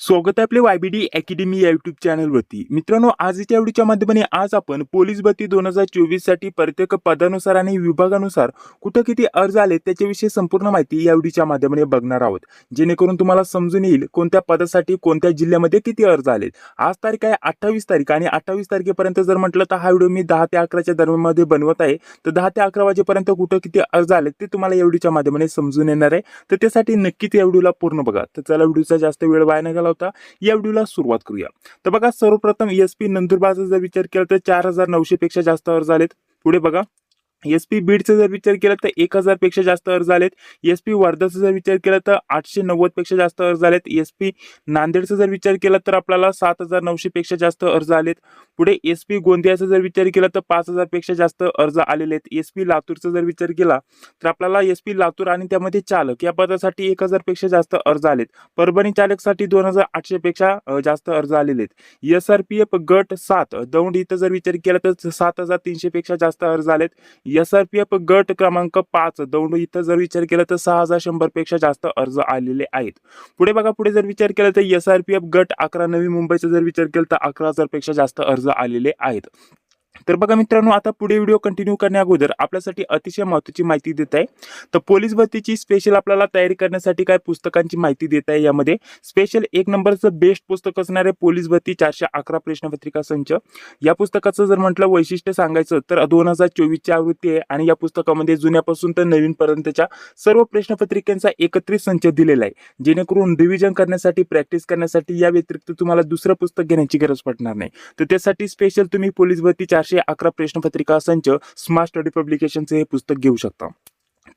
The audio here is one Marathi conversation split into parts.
स्वागत आहे आपले वायबीडी अकॅडमी या युट्यूब चॅनलवरती मित्रांनो आजच्या व्हिडिओच्या माध्यमाने आज आपण पोलीस भरती दोन हजार चोवीससाठी प्रत्येक पदानुसार आणि विभागानुसार कुठं किती अर्ज आले त्याच्याविषयी संपूर्ण माहिती या व्हिडिओच्या माध्यमाने बघणार आहोत. जेणेकरून तुम्हाला समजून येईल कोणत्या पदासाठी कोणत्या जिल्ह्यामध्ये किती अर्ज आलेत. आज तारीख आहे अठ्ठावीस तारीख आणि अठ्ठावीस तारखेपर्यंत जर म्हटलं तर हा व्हिडिओ मी दहा ते अकराच्या दरम्यानमध्ये बनवत आहे. तर दहा ते अकरा वाजेपर्यंत कुठं किती अर्ज आले ते तुम्हाला या व्हिडिओच्या माध्यमाने समजून येणार आहे. तर त्यासाठी नक्कीच या व्हिडिओला पूर्ण बघा. तर चला व्हिडिओचा जास्त वेळ वाया न होता या व्हिडिओला सुरुवात करूया. तर बघा सर्वप्रथम एस पी नंदुरबारचा जर विचार केला तर चार हजार नऊशे पेक्षा जास्त अर्ज आलेत पुढे बघा. एस पी बीडचा जर विचार केला तर एक हजारपेक्षा जास्त अर्ज आलेत. एस पी वर्धाचा जर विचार केला तर आठशे नव्वदपेक्षा जास्त अर्ज आलेत. एस पी नांदेडचा जर विचार केला तर आपल्याला सात हजार नऊशेपेक्षा जास्त अर्ज आलेत. पुढे एस पी गोंदियाचा जर विचार केला तर पाच हजारपेक्षा जास्त अर्ज आलेले आहेत. एस पी लातूरचा जर विचार केला तर आपल्याला एस पी लातूर आणि त्यामध्ये चालक या पदासाठी एक हजारपेक्षा जास्त अर्ज आलेत. परभणी चालकसाठी दोन हजार आठशेपेक्षा जास्त अर्ज आलेले आहेत. एस आर पी एफ गट सात दौंड इथं जर विचार केला तर सात हजार तीनशेपेक्षा जास्त अर्ज आलेत. एस आर पी एफ गट क्रमांक पाच. दौंड इथं जर विचार केला तर सहा हजार शंभरपेक्षा जास्त अर्ज आलेले आहेत. पुढे बघा पुढे जर विचार केला तर एस आर पी एफ गट अकरा नवी मुंबईचा जर विचार केला तर अकरा हजारपेक्षा जास्त अर्ज आलेले आहेत. तर बघा मित्रांनो आता पुढे व्हिडिओ कंटिन्यू करण्या अगोदर आपल्यासाठी अतिशय महत्त्वाची माहिती देत आहे. तर पोलीस भरतीची स्पेशल आपल्याला तयारी करण्यासाठी काय पुस्तकांची माहिती देत आहे यामध्ये स्पेशल एक नंबरचं बेस्ट पुस्तक असणार आहे पोलीस भरती चारशे अकरा प्रश्नपत्रिका संच. या पुस्तकाचं जर म्हटलं वैशिष्ट्य सांगायचं तर दोन हजार चोवीसची आवृत्ती आहे आणि या पुस्तकामध्ये जुन्यापासून तर नवीनपर्यंतच्या सर्व प्रश्नपत्रिकांचा एकत्रित संच दिलेला आहे. जेणेकरून रिव्हिजन करण्यासाठी प्रॅक्टिस करण्यासाठी या व्यतिरिक्त तुम्हाला दुसरं पुस्तक घेण्याची गरज पडणार नाही. तर त्यासाठी स्पेशल तुम्ही पोलीस भरती चारशे अकरा प्रश्नपत्रिका संच स्मार्ट स्टडी पब्लिकेशनचे हे पुस्तक घेऊ शकता.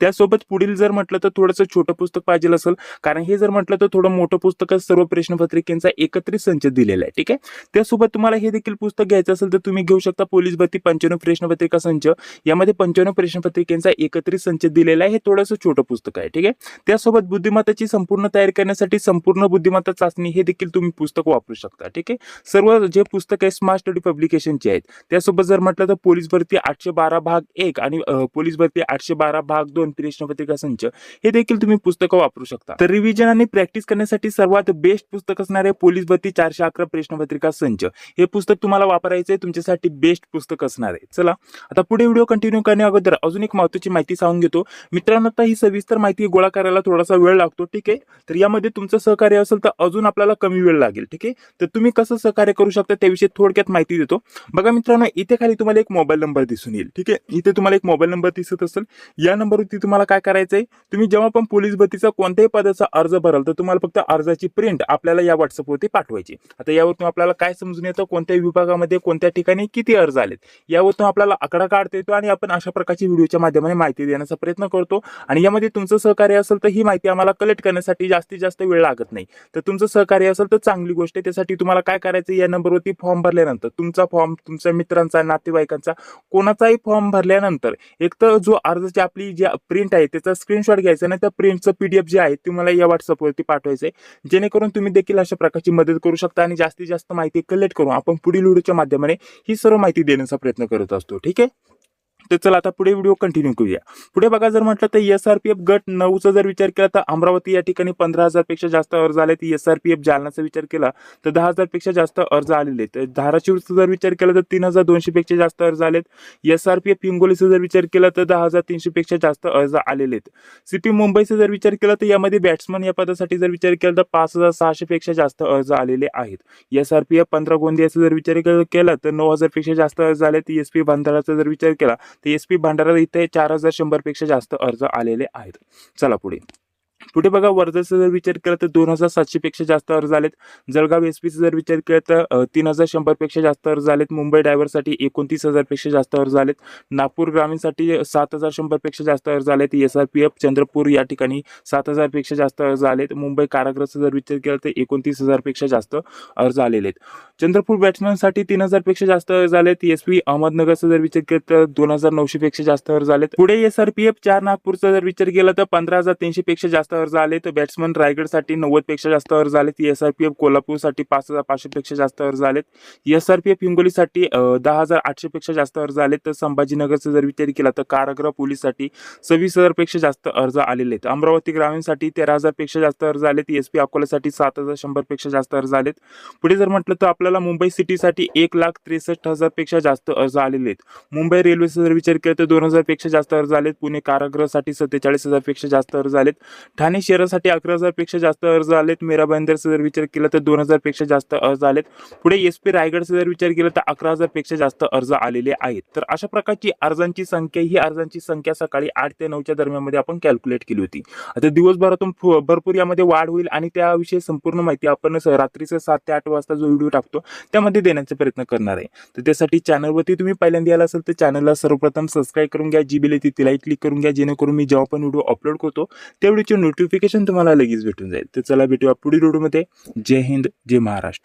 त्यासोबत पुढील जर म्हटलं तर थोडंसं छोटं पुस्तक पाहिजे असेल कारण हे जर म्हटलं तर थोडं मोठं पुस्तक सर्व प्रश्नपत्रिकेचा एकत्रित संच दिलेला आहे ठीक आहे? त्यासोबत तुम्हाला हे देखील पुस्तक घ्यायचं असेल तर तुम्ही घेऊ शकता पोलीस भरती पंच्याण्णव प्रश्नपत्रिका संच. यामध्ये पंच्याण्णव प्रश्नपत्रिकेचा एकत्रित संच दिलेला आहे हे थोडंसं छोटं पुस्तक आहे ठीक आहे? त्यासोबत बुद्धिमत्ताची संपूर्ण तयारी करण्यासाठी संपूर्ण बुद्धिमत्ता चाचणी हे देखील तुम्ही पुस्तक वापरू शकता ठीक आहे? सर्व जे पुस्तक आहे स्मार्ट स्टडी पब्लिकेशनचे आहेत. त्यासोबत जर म्हटलं तर पोलीस भरती आठशे बारा भाग एक आणि पोलीस भरती आठशे बारा भाग दोन प्रश्नपत्रिका संच हे देखील तुम्ही पुस्तकं वापरू शकता. तर रिव्हिजन आणि प्रॅक्टिस करण्यासाठी सर्वात बेस्ट पुस्तक असणार आहे पोलीस भरती चारशे अकरा प्रश्नपत्रिका संच हे पुस्तक तुम्हाला वापरायचं आहे तुमच्यासाठी बेस्ट पुस्तक असणार. आहे चला आता पुढे व्हिडिओ कंटिन्यू करण्या अगोदर अजून एक महत्वाची माहिती सांगून घेतो. मित्रांनो आता ही सविस्तर माहिती गोळा करायला थोडासा वेळ लागतो ठीक आहे? तर यामध्ये तुमचं सहकार्य असेल तर अजून आपल्याला कमी वेळ लागेल ठीक आहे? तर तुम्ही कसं सहकार्य करू शकता त्याविषयी थोडक्यात माहिती देतो. बघा मित्रांनो इथे खाली तुम्हाला एक मोबाईल नंबर दिसून येईल ठीक आहे? इथे तुम्हाला एक मोबाईल नंबर दिसत असेल. या नंबरवरती तुम्हाला काय करायचंय? तुम्ही जेव्हा पण पोलीस भरतीचा कोणत्याही पदाचा अर्ज भराल तर तुम्हाला फक्त अर्जाची प्रिंट आपल्याला या व्हॉट्सअपवरती पाठवायची. आता यावरतून आपल्याला काय समजून येतं? कोणत्या विभागामध्ये कोणत्या ठिकाणी किती अर्ज आलेत? यावरतून आपल्याला आकडा काढता येतो आणि आपण अशा प्रकारची व्हिडिओच्या माध्यमाने माहिती देण्याचा प्रयत्न करतो. आणि यामध्ये तुमचं सहकार्य असेल तर ही माहिती आम्हाला कलेक्ट करण्यासाठी जास्तीत जास्त वेळ लागत नाही. तर तुमचं सहकार्य असेल तर चांगली गोष्ट आहे. त्यासाठी तुम्हाला काय करायचं या नंबरवरती फॉर्म भरल्यानंतर तुमचा फॉर्म तुमच्या मित्रांचा नातेवाईकांचा कोणाचाही फॉर्म भरल्यानंतर एक तर जो अर्जाची आपली जी प्रिंट आहे त्याचा स्क्रीनशॉट घ्यायचा नाही त्या प्रिंटचं पीडीएफ जे आहे तुम्हाला या व्हॉट्सअपवरती पाठवायचं आहे जेणेकरून तुम्ही देखील अशा प्रकारची मदत करू शकता आणि जास्तीत जास्त माहिती कलेक्ट करून आपण पुढील व्हिडिओच्या माध्यमाने ही सर्व माहिती देण्याचा प्रयत्न करत असतो. ठीक आहे? तर चला आता पुढे व्हिडिओ कंटिन्यू करूया. पुढे बघा जर म्हटलं तर एस आर पी एफ गट नऊचा जर विचार केला तर अमरावती या ठिकाणी पंधरा हजारपेक्षा जास्त अर्ज आले एस आर पी एफ जालनाचा विचार केला तर दहा हजारपेक्षा जास्त अर्ज आलेले आहेत. धाराशिवचा जर विचार केला तर तीन हजार दोनशेपेक्षा जास्त अर्ज आलेत. एस आर पी एफ हिंगोलीचा जर विचार केला तर दहा हजार तीनशे पेक्षा जास्त अर्ज आलेले आहेत. सीपी मुंबईचा जर विचार केला तर यामध्ये बॅट्समन या पदासाठी जर विचार केला तर पाच हजार सहाशे पेक्षा जास्त अर्ज आलेले आहेत. एस आर पी एफ पंधरा गोंदियाचा जर विचार केला तर नऊ हजारपेक्षा जास्त अर्ज आले एस पी भंडाराचा जर विचार केला तर एस पी भंडारा इथे चार हजार शंभरपेक्षा जास्त अर्ज आलेले आहेत. चला पुढे. पुढे बघा वर्धाचा जर विचार केला तर दोन हजार सातशे पेक्षा जास्त अर्ज आलेत. जळगाव एस पीचा जर विचार केला तर तीन हजार शंभरपेक्षा जास्त अर्ज आलेत. मुंबई ड्रायव्हरसाठी एकोणतीस हजारपेक्षा जास्त अर्ज आलेत. नागपूर ग्रामीणसाठी सात हजार शंभरपेक्षा जास्त अर्ज आलेत. S R P F Chandrapur या ठिकाणी सात हजारपेक्षा जास्त अर्ज आलेत. मुंबई कारागृहाचा जर विचार केला तर एकोणतीस हजारपेक्षा जास्त अर्ज आलेले आहेत. चंद्रपूर बॅट्समॅनसाठी तीन हजारपेक्षा जास्त अर्ज आलेत. एस पी अहमदनगरचा जर विचार केला तर दोन हजार नऊशे पेक्षा जास्त अर्ज आलेत. पुढे एस आर पी एफ चार नागपूरचा जर विचार केला तर पंधरा हजार तीनशे पेक्षा जास्त जास्त अर्ज आले तर बॅट्समन रायगडसाठी नव्वदपेक्षा जास्त अर्ज आलेत एस आर पी एफ कोल्हापूरसाठी पाच हजार पाचशेपेक्षा जास्त अर्ज आलेत एस आर पी एफ हिंगोलीसाठी दहा हजार आठशेपेक्षा जास्त अर्ज आलेत तर संभाजीनगरचा जर विचार केला तर कारागृह पोलीससाठी सव्वीस हजारपेक्षा जास्त अर्ज आलेले आहेत अमरावती ग्रामीणसाठी तेरा हजारपेक्षा जास्त अर्ज आलेत एस पी अकोल्यासाठी सात हजार शंभरपेक्षा जास्त अर्ज आलेत पुढे जर म्हटलं तर आपल्याला मुंबई सिटीसाठी एक लाख त्रेसष्ट हजारपेक्षा जास्त अर्ज आलेले आहेत मुंबई रेल्वेचा जर विचार केला तर दोन हजारपेक्षा जास्त अर्ज आलेत पुणे कारागृहासाठी सत्तेचाळीस हजारपेक्षा जास्त अर्ज आलेत ठाणे शहरासाठी अकरा हजारपेक्षा जास्त अर्ज आलेत. मीरा भाईंदरचा जर विचार केला तर दोन हजारपेक्षा जास्त अर्ज आलेत. पुढे एस पी रायगडचा जर विचार केला तर अकरा हजारपेक्षा जास्त अर्ज आलेले आहेत. तर अशा प्रकारची अर्जांची संख्या ही अर्जांची संख्या सकाळी आठ ते नऊच्या दरम्यानमध्ये आपण कॅल्क्युलेट केली होती. आता दिवसभरातून भरपूर यामध्ये वाढ होईल आणि त्याविषयी संपूर्ण माहिती आपण रात्रीचं सात ते आठ वाजता जो व्हिडिओ टाकतो त्यामध्ये देण्याचा प्रयत्न करणार आहे. तर त्यासाठी चॅनलवरती तुम्ही पहिल्यांदा यायला असेल तर चॅनलला सर्वप्रथम सबस्क्राईब करून घ्या जी बिल येते तिलाही क्लिक करून घ्या जेणेकरून मी जेव्हा पण व्हिडिओ अपलोड करतो त्या व्हिडिओचे नोटिफिकेशन तुम्हाला लगेच भेटून जाईल. तर चला भेटूया पुढील व्हिडिओमध्ये जय हिंद जय महाराष्ट्र.